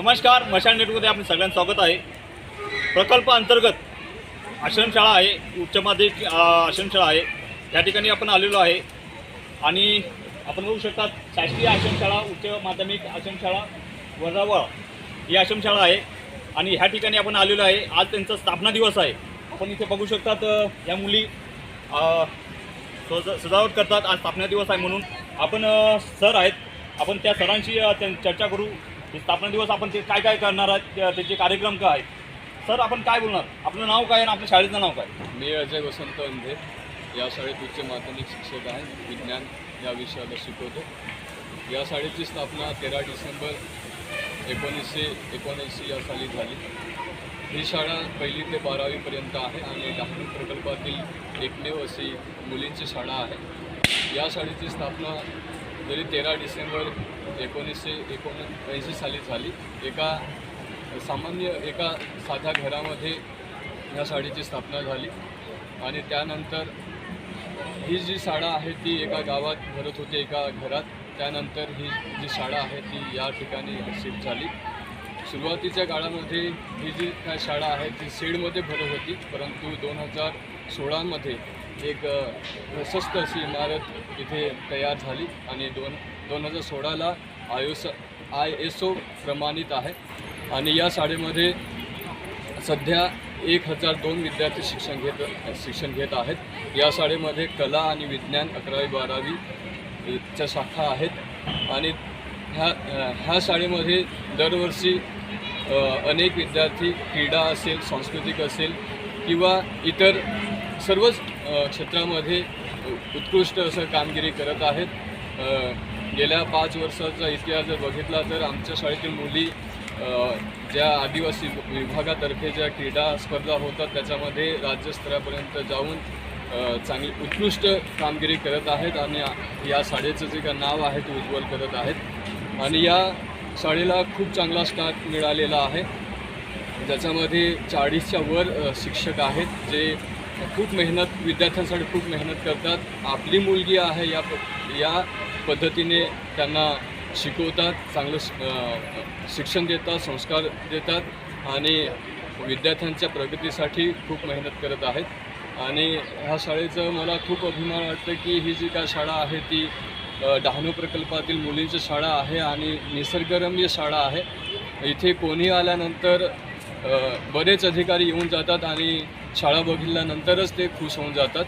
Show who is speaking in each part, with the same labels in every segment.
Speaker 1: नमस्कार मशाल नेटवर्कमध्ये आपण सगळ्यांचं स्वागत आहे. प्रकल्प अंतर्गत आश्रमशाळा आहे उच्च माध्यमिक आश्रमशाळा आहे. त्या ठिकाणी आपण आलेलो आहे. आणि आपण बघू शकता शासकीय आश्रमशाळा उच्च माध्यमिक आश्रमशाळा वजावळ ही आश्रमशाळा आहे. आणि ह्या ठिकाणी आपण आलेलो आहे. आज त्यांचा स्थापना दिवस आहे. आपण इथे बघू शकतात या मुली सज सजावट करतात. आज स्थापना दिवस आहे म्हणून आपण सर आहेत. आपण त्या सरांशी त्यां- चर्चा करू. ही स्थापना दिवस आपण ते काय काय करणार आहेत त्या- त्याचे कार्यक्रम काय आहेत? सर आपण काय बोलणार? आपलं नाव काय आणि आपल्या शाळेचं नाव काय?
Speaker 2: मी अजय वसंत अंधे या शाळेत उच्च माध्यमिक शिक्षक आहे. विज्ञान या विषयाला शिकवतो. या शाळेची स्थापना तेरा डिसेंबर एकोणीसशे एकोणऐंशी या साली झाली. ही शाळा पहिली ते बारावीपर्यंत आहे आणि डहाणू प्रकल्पातील एकमेव अशी मुलींची शाळा आहे. या शाळेची स्थापना जरी तेरा डिसेंबर एकोणीसशे एकोणऐंशी साली झाली. एका सामान्य एका साध्या घरामध्ये या शाळेची स्थापना झाली. आणि त्यानंतर ही जी शाळा आहे ती एका गावात भरत होती एका घरात. त्यानंतर ही जी शाळा आहे ती या ठिकाणी शिफ्ट झाली. सुरुवातीच्या काळामध्ये ही जी काय शाळा आहे ती शेडमध्ये भरत होती परंतु दोन हजार सोळामध्ये एक प्रशस्त अशी इमारत इथे तयार झाली. आणि दोन दोन हजार सोळाला आयोस आय एस ओ प्रमाणित आहे. आणि या शाळेमध्ये सध्या एक हजार दोन विद्यार्थी शिक्षण घेत शिक्षण घेत आहेत. या शाळेमध्ये कला आणि विज्ञान अकरावी बारावी च्या शाखा आहेत. आणि ह्या ह्या शाळेमध्ये दरवर्षी अनेक विद्यार्थी क्रीडा असेल सांस्कृतिक असेल किंवा इतर सर्वच क्षेत्रामध्ये उत्कृष्ट असं कामगिरी करत आहेत. गेल्या पाच वर्षाचा इतिहास जर बघितला तर आमच्या शाळेतील मुली ज्या आदिवासी विभागातर्फे ज्या क्रीडा स्पर्धा होतात त्याच्यामध्ये राज्यस्तरापर्यंत जाऊन चांगली उत्कृष्ट कामगिरी करत आहेत आणि या शाळेचं जे का नाव आहे ते उज्ज्वल करत आहेत. आणि या शाळेला खूप चांगला स्टाफ मिळालेला आहे. ज्याच्यामध्ये चाळीसच्या वर शिक्षक आहेत जे खूप मेहनत विद्यार्थ्यांसाठी खूप मेहनत करतात. आपली मुलगी आहे या प या पद्धतीने त्यांना शिकवतात चांगलं शिक्षण देतात संस्कार देतात आणि विद्यार्थ्यांच्या प्रगतीसाठी खूप मेहनत करत आहेत. आणि ह्या शाळेचं मला खूप अभिमान वाटतं की ही जी काय शाळा आहे ती डहाणू प्रकल्पातील मुलींची शाळा आहे आणि निसर्गरम्य शाळा आहे. इथे कोणी आल्यानंतर बरेच अधिकारी येऊन जातात आणि शाळा बघितल्यानंतरच ते खुश होऊन जातात.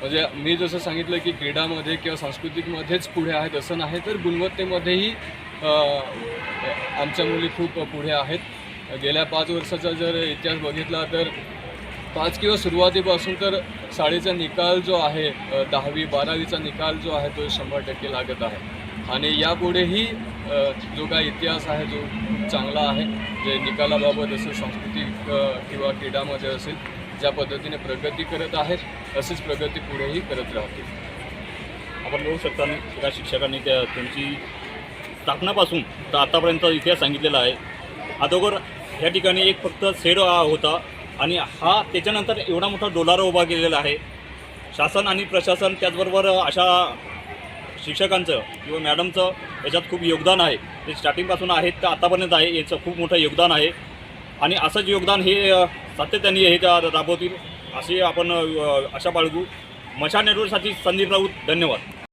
Speaker 2: म्हणजे मी जसं सांगितलं की क्रीडामध्ये किंवा सांस्कृतिकमध्येच पुढे आहेत असं नाही तर गुणवत्तेमध्येही आमच्या मुली खूप पुढे आहेत. गेल्या पाच वर्षाचा जर इतिहास बघितला तर पाच किंवा सुरुवातीपासून तर शाळेचा निकाल जो आहे दहावी बारावीचा निकाल जो आहे तो शंभर टक्के लागत आहे. आणि यापुढेही जो काय इतिहास आहे जो चांगला आहे. जे निकालाबाबत असेल सांस्कृतिक किंवा क्रीडामध्ये असेल ज्या पद्धतीने प्रगती करत आहेत अशीच प्रगती पुढेही करत राहतील.
Speaker 1: आपण बघू शकता त्या शिक्षकांनी त्या त्यांची स्थापनापासून तर आतापर्यंत इतिहास सांगितलेला आहे. अगोदर ह्या ठिकाणी एक फक्त सेड होता आणि हा त्याच्यानंतर एवढा मोठा डोलारा उभा केलेला आहे. शासन आणि प्रशासन त्याचबरोबर अशा शिक्षकांचं किंवा मॅडमचं याच्यात खूप योगदान आहे. ते स्टार्टिंगपासून आहेत तर आतापर्यंत आहे याचं खूप मोठं योगदान आहे. आणि असंच योगदान हे सातत्याने हे त्या राबवतील असे आपण आशा बाळगू. मशा नेटवर्कसाठी संदीप राऊत धन्यवाद.